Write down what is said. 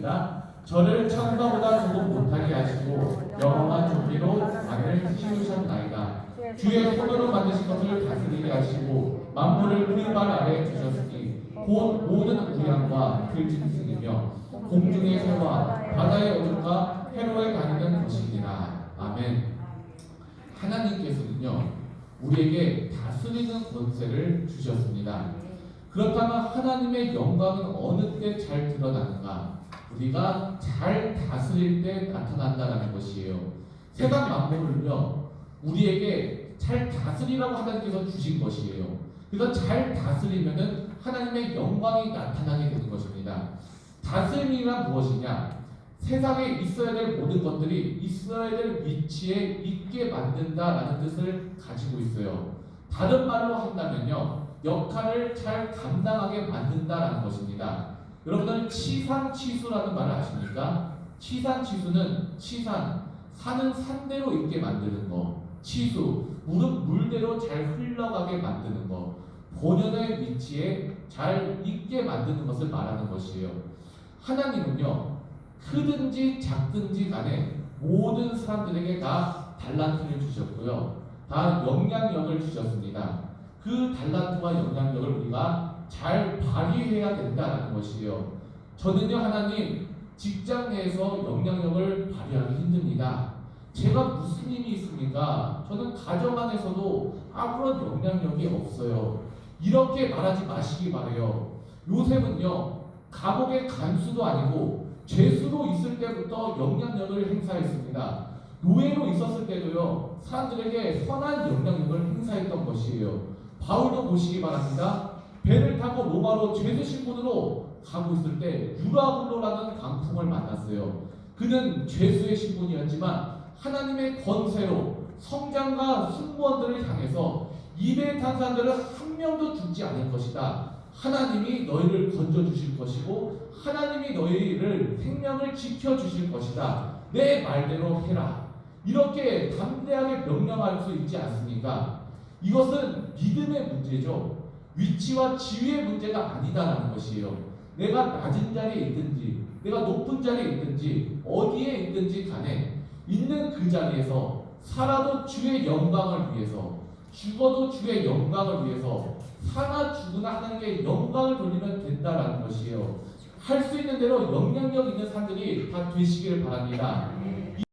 1절입니다. 저를 천사보다 조금 못하게 하시고 영원한 존귀로 나를 키우셨나이다. 주의 손으로 만드신 것을 다스리게 하시고 만물을 그의 발 아래에 두셨으니 곧 모든 우양과 들짐승이며 공중의 새와 바다의 어둠과 해로에 다니는 것이니라. 아멘. 하나님께서는요 우리에게 다스리는 권세를 주셨습니다. 그렇다면 하나님의 영광은 어느 때 잘 드러나는가? 우리가 잘 다스릴 때 나타난다는 것이에요. 세상 만물을요 우리에게 잘 다스리라고 하나님께서 주신 것이에요. 그래서 잘 다스리면은 하나님의 영광이 나타나게 되는 것입니다. 다스림이란 무엇이냐? 세상에 있어야 될 모든 것들이 있어야 될 위치에 있게 만든다라는 뜻을 가지고 있어요. 다른 말로 한다면요. 역할을 잘 감당하게 만든다라는 것입니다. 여러분들 치산치수라는 말을 아십니까? 치산치수는 치산, 산은 산대로 있게 만드는 거. 치수, 물은 물대로 잘 흘러가게 만드는 거. 본연의 위치에 잘 있게 만드는 것을 말하는 것이에요. 하나님은요, 크든지 작든지 간에 모든 사람들에게 다 달란트를 주셨고요. 다 영향력을 주셨습니다. 그 달란트와 영향력을 우리가 잘 발휘해야 된다는 것이에요. 저는요, 하나님, 직장 내에서 영향력을 발휘하기 힘듭니다. 제가 무슨 힘이 있습니까? 저는 가정 안에서도 아무런 영향력이 없어요. 이렇게 말하지 마시기 바래요. 요셉은요, 감옥의 간수도 아니고 죄수로 있을 때부터 영향력을 행사했습니다. 노예로 있었을 때도요, 사람들에게 선한 영향력을 행사했던 것이에요. 바울도 보시기 바랍니다. 배를 타고 로마로 죄수 신분으로 가고 있을 때 유라블로라는 강풍을 만났어요. 그는 죄수의 신분이었지만 하나님의 권세로 성장과 승무원들을 향해서 입에 탄 사람들은 한 명도 죽지 않을 것이다. 하나님이 너희를 건져 주실 것이고 하나님이 너희를 생명을 지켜 주실 것이다. 내 말대로 해라. 이렇게 담대하게 명령할 수 있지 않습니까? 이것은 믿음의 문제죠. 위치와 지위의 문제가 아니다라는 것이에요. 내가 낮은 자리에 있든지, 내가 높은 자리에 있든지, 어디에 있든지 간에 있는 그 자리에서 살아도 주의 영광을 위해서, 죽어도 주의 영광을 위해서, 사나 죽으나 하나님께 영광을 돌리면 된다라는 것이에요. 할 수 있는 대로 영향력 있는 사람들이 다 되시기를 바랍니다.